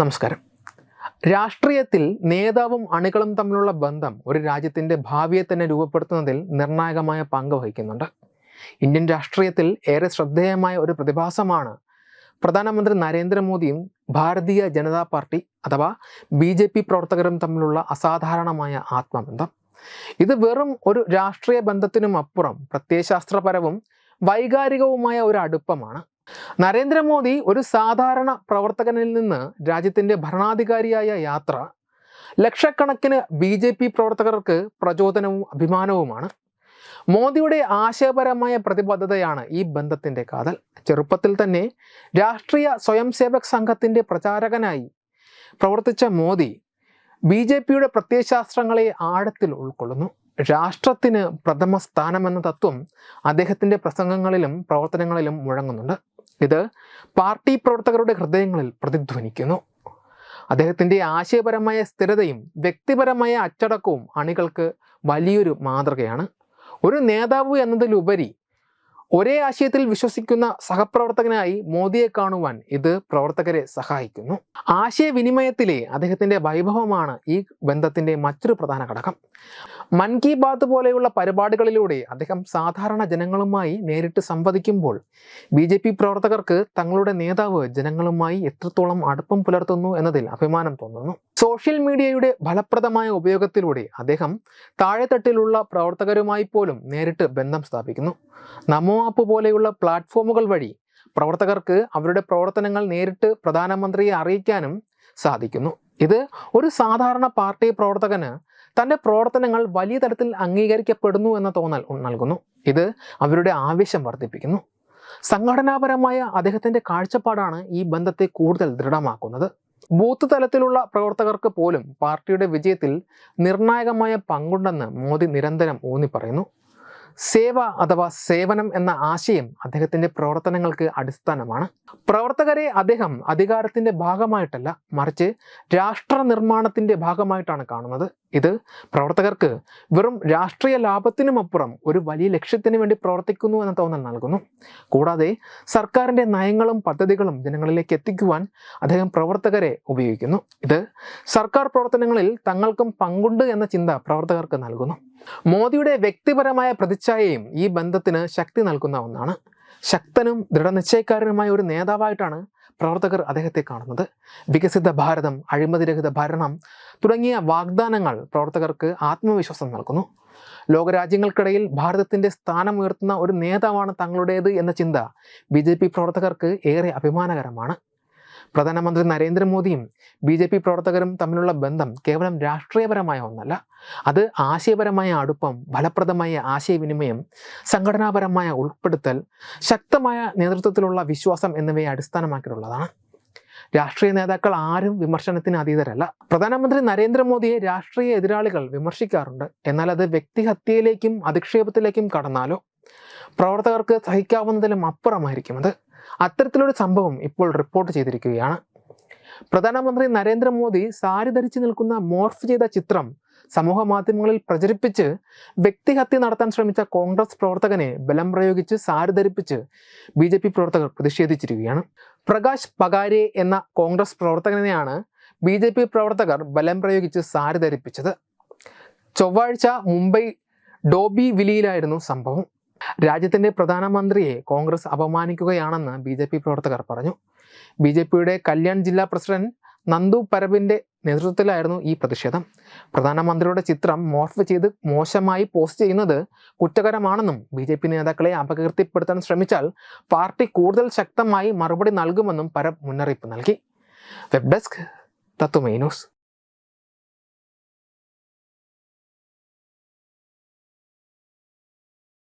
നമസ്കാരം. രാഷ്ട്രീയത്തിൽ നേതാവും അണികളും തമ്മിലുള്ള ബന്ധം ഒരു രാജ്യത്തിന്റെ ഭാവിയെ തന്നെ രൂപപ്പെടുത്തുന്നതിൽ നിർണായകമായ പങ്ക് വഹിക്കുന്നുണ്ട്. ഇന്ത്യൻ രാഷ്ട്രീയത്തിൽ ഏറെ ശ്രദ്ധേയമായ ഒരു പ്രതിഭാസമാണ് പ്രധാനമന്ത്രി നരേന്ദ്രമോദിയും ഭാരതീയ ജനതാ പാർട്ടി അഥവാ ബി ജെ പി പ്രവർത്തകരും തമ്മിലുള്ള അസാധാരണമായ ആത്മബന്ധം. ഇത് വെറും ഒരു രാഷ്ട്രീയ ബന്ധത്തിനും അപ്പുറം പ്രത്യയശാസ്ത്രപരവും വൈകാരികവുമായ ഒരു അടുപ്പമാണ്. നരേന്ദ്രമോദി ഒരു സാധാരണ പ്രവർത്തകനിൽ നിന്ന് രാജ്യത്തിന്റെ ഭരണാധികാരിയായ യാത്ര ലക്ഷക്കണക്കിന് ബി ജെ പി പ്രവർത്തകർക്ക് പ്രചോദനവും അഭിമാനവുമാണ്. മോദിയുടെ ആശയപരമായ പ്രതിബദ്ധതയാണ് ഈ ബന്ധത്തിന്റെ കാതൽ. ചെറുപ്പത്തിൽ തന്നെ രാഷ്ട്രീയ സ്വയംസേവക് സംഘത്തിന്റെ പ്രചാരകനായി പ്രവർത്തിച്ച മോദി ബി ജെ പിയുടെ പ്രത്യയശാസ്ത്രങ്ങളെ ആഴത്തിൽ ഉൾക്കൊള്ളുന്നു. രാഷ്ട്രത്തിന് പ്രഥമ സ്ഥാനമെന്ന തത്വം അദ്ദേഹത്തിന്റെ പ്രസംഗങ്ങളിലും പ്രവർത്തനങ്ങളിലും മുഴങ്ങുന്നുണ്ട്. ഇത് പാർട്ടി പ്രവർത്തകരുടെ ഹൃദയങ്ങളിൽ പ്രതിധ്വനിക്കുന്നു. അദ്ദേഹത്തിന്റെ ആശയപരമായ സ്ഥിരതയും വ്യക്തിപരമായ അച്ചടക്കവും അണികൾക്ക് വലിയൊരു മാതൃകയാണ്. ഒരു നേതാവ് എന്നതിലുപരി ഒരേ ആശയത്തിൽ വിശ്വസിക്കുന്ന സഹപ്രവർത്തകനായി മോദിയെ കാണുവാൻ ഇത് പ്രവർത്തകരെ സഹായിക്കുന്നു. ആശയവിനിമയത്തിലെ അദ്ദേഹത്തിന്റെ വൈഭവമാണ് ഈ ബന്ധത്തിന്റെ മറ്റൊരു പ്രധാന ഘടകം. മൻ കി ബാത്ത് പോലെയുള്ള പരിപാടികളിലൂടെ അദ്ദേഹം സാധാരണ ജനങ്ങളുമായി നേരിട്ട് സംവദിക്കുമ്പോൾ ബി ജെ പി പ്രവർത്തകർക്ക് തങ്ങളുടെ നേതാവ് ജനങ്ങളുമായി എത്രത്തോളം അടുപ്പം പുലർത്തുന്നു എന്നതിൽ അഭിമാനം തോന്നുന്നു. സോഷ്യൽ മീഡിയയുടെ ഫലപ്രദമായ ഉപയോഗത്തിലൂടെ അദ്ദേഹം താഴെത്തട്ടിലുള്ള പ്രവർത്തകരുമായി പോലും നേരിട്ട് ബന്ധം സ്ഥാപിക്കുന്നു. നമോ ആപ്പ് പോലെയുള്ള പ്ലാറ്റ്ഫോമുകൾ വഴി പ്രവർത്തകർക്ക് അവരുടെ പ്രവർത്തനങ്ങൾ നേരിട്ട് പ്രധാനമന്ത്രിയെ അറിയിക്കാനും സാധിക്കുന്നു. ഇത് ഒരു സാധാരണ പാർട്ടി പ്രവർത്തകന് തന്റെ പ്രവർത്തനങ്ങൾ വലിയ തരത്തിൽ അംഗീകരിക്കപ്പെടുന്നു എന്ന തോന്നൽ നൽകുന്നു. ഇത് അവരുടെ ആവേശം വർദ്ധിപ്പിക്കുന്നു. സംഘടനാപരമായ അദ്ദേഹത്തിന്റെ കാഴ്ചപ്പാടാണ് ഈ ബന്ധത്തെ കൂടുതൽ ദൃഢമാക്കുന്നത്. ബൂത്ത് തലത്തിലുള്ള പ്രവർത്തകർക്ക് പോലും പാർട്ടിയുടെ വിജയത്തിൽ നിർണായകമായ പങ്കുണ്ടെന്ന് മോദി നിരന്തരം ഊന്നി പറയുന്നു സേവ അഥവാ സേവനം എന്ന ആശയം അദ്ദേഹത്തിന്റെ പ്രവർത്തനങ്ങൾക്ക് അടിസ്ഥാനമാണ്. പ്രവർത്തകരെ അദ്ദേഹം അധികാരത്തിന്റെ ഭാഗമായിട്ടല്ല മറിച്ച് രാഷ്ട്ര നിർമ്മാണത്തിന്റെ ഭാഗമായിട്ടാണ് കാണുന്നത്. ഇത് പ്രവർത്തകർക്ക് വെറും രാഷ്ട്രീയ ലാഭത്തിനുമപ്പുറം ഒരു വലിയ ലക്ഷ്യത്തിന് വേണ്ടി പ്രവർത്തിക്കുന്നു എന്ന തോന്നൽ നൽകുന്നു. കൂടാതെ സർക്കാരിന്റെ നയങ്ങളും പദ്ധതികളും ജനങ്ങളിലേക്ക് എത്തിക്കുവാൻ അദ്ദേഹം പ്രവർത്തകരെ ഉപയോഗിക്കുന്നു. ഇത് സർക്കാർ പ്രവർത്തനങ്ങളിൽ തങ്ങൾക്കും പങ്കുണ്ട് എന്ന ചിന്ത പ്രവർത്തകർക്ക് നൽകുന്നു. മോദിയുടെ വ്യക്തിപരമായ പ്രതിച്ഛായയും ഈ ബന്ധത്തിന് ശക്തി നൽകുന്ന ഒന്നാണ്. ശക്തനും ദൃഢനിശ്ചയക്കാരനുമായ ഒരു നേതാവായിട്ടാണ് പ്രവർത്തകർ അദ്ദേഹത്തെ കാണുന്നത്. വികസിത ഭാരതം അഴിമതിരഹിത ഭരണം തുടങ്ങിയ വാഗ്ദാനങ്ങൾ പ്രവർത്തകർക്ക് ആത്മവിശ്വാസം നൽകുന്നു. ലോകരാജ്യങ്ങൾക്കിടയിൽ ഭാരതത്തിന്റെ സ്ഥാനം ഉയർത്തുന്ന ഒരു നേതാവാണ് തങ്ങളുടേത് എന്ന ചിന്ത ബി പ്രവർത്തകർക്ക് ഏറെ അഭിമാനകരമാണ്. പ്രധാനമന്ത്രി നരേന്ദ്രമോദിയും ബി ജെ പി പ്രവർത്തകരും തമ്മിലുള്ള ബന്ധം കേവലം രാഷ്ട്രീയപരമായ ഒന്നല്ല. അത് ആശയപരമായ അടുപ്പം ഫലപ്രദമായ ആശയവിനിമയം സംഘടനാപരമായ ഉൾപ്പെടുത്തൽ ശക്തമായ നേതൃത്വത്തിലുള്ള വിശ്വാസം എന്നിവയെ അടിസ്ഥാനമാക്കിയിട്ടുള്ളതാണ്. രാഷ്ട്രീയ നേതാക്കൾ ആരും വിമർശനത്തിന് അതീതരല്ല. പ്രധാനമന്ത്രി നരേന്ദ്രമോദിയെ രാഷ്ട്രീയ എതിരാളികൾ വിമർശിക്കാറുണ്ട്. എന്നാൽ അത് വ്യക്തിഹത്യയിലേക്കും അധിക്ഷേപത്തിലേക്കും കടന്നാലോ? പ്രവർത്തകർക്ക് സഹിക്കാവുന്നതിലും അപ്പുറമായിരിക്കും അത്. അത്തരത്തിലൊരു സംഭവം ഇപ്പോൾ റിപ്പോർട്ട് ചെയ്തിരിക്കുകയാണ്. പ്രധാനമന്ത്രി നരേന്ദ്രമോദി സാരി ധരിച്ചു നിൽക്കുന്ന മോർഫ് ചെയ്ത ചിത്രം സമൂഹ മാധ്യമങ്ങളിൽ പ്രചരിപ്പിച്ച് വ്യക്തിഹത്യ നടത്താൻ ശ്രമിച്ച കോൺഗ്രസ് പ്രവർത്തകനെ ബലം പ്രയോഗിച്ച് സാരി ധരിപ്പിച്ച് ബി ജെ പി പ്രവർത്തകർ പ്രതിഷേധിച്ചിരിക്കുകയാണ്. പ്രകാശ് പകാരെ എന്ന കോൺഗ്രസ് പ്രവർത്തകനെയാണ് ബി ജെ പി പ്രവർത്തകർ ബലം പ്രയോഗിച്ച് സാരി ധരിപ്പിച്ചത്. ചൊവ്വാഴ്ച മുംബൈ ഡോബി വിലിയിലായിരുന്നു സംഭവം. രാജ്യത്തിന്റെ പ്രധാനമന്ത്രിയെ കോൺഗ്രസ് അപമാനിക്കുകയാണെന്ന് ബി ജെ പി പ്രവർത്തകർ പറഞ്ഞു. ബി ജെ പിയുടെ കല്യാൺ ജില്ലാ പ്രസിഡന്റ് നന്ദു പരബിന്റെ നേതൃത്വത്തിലായിരുന്നു ഈ പ്രതിഷേധം. പ്രധാനമന്ത്രിയുടെ ചിത്രം മോർഫ് ചെയ്ത് മോശമായി പോസ്റ്റ് ചെയ്യുന്നത് കുറ്റകരമാണെന്നും ബി ജെ പി നേതാക്കളെ അപകീർത്തിപ്പെടുത്താൻ ശ്രമിച്ചാൽ പാർട്ടി കൂടുതൽ ശക്തമായി മറുപടി നൽകുമെന്നും പരബ് മുന്നറിയിപ്പ് നൽകി. വെബ് ഡെസ്ക് തത്വമേ ന്യൂസ്.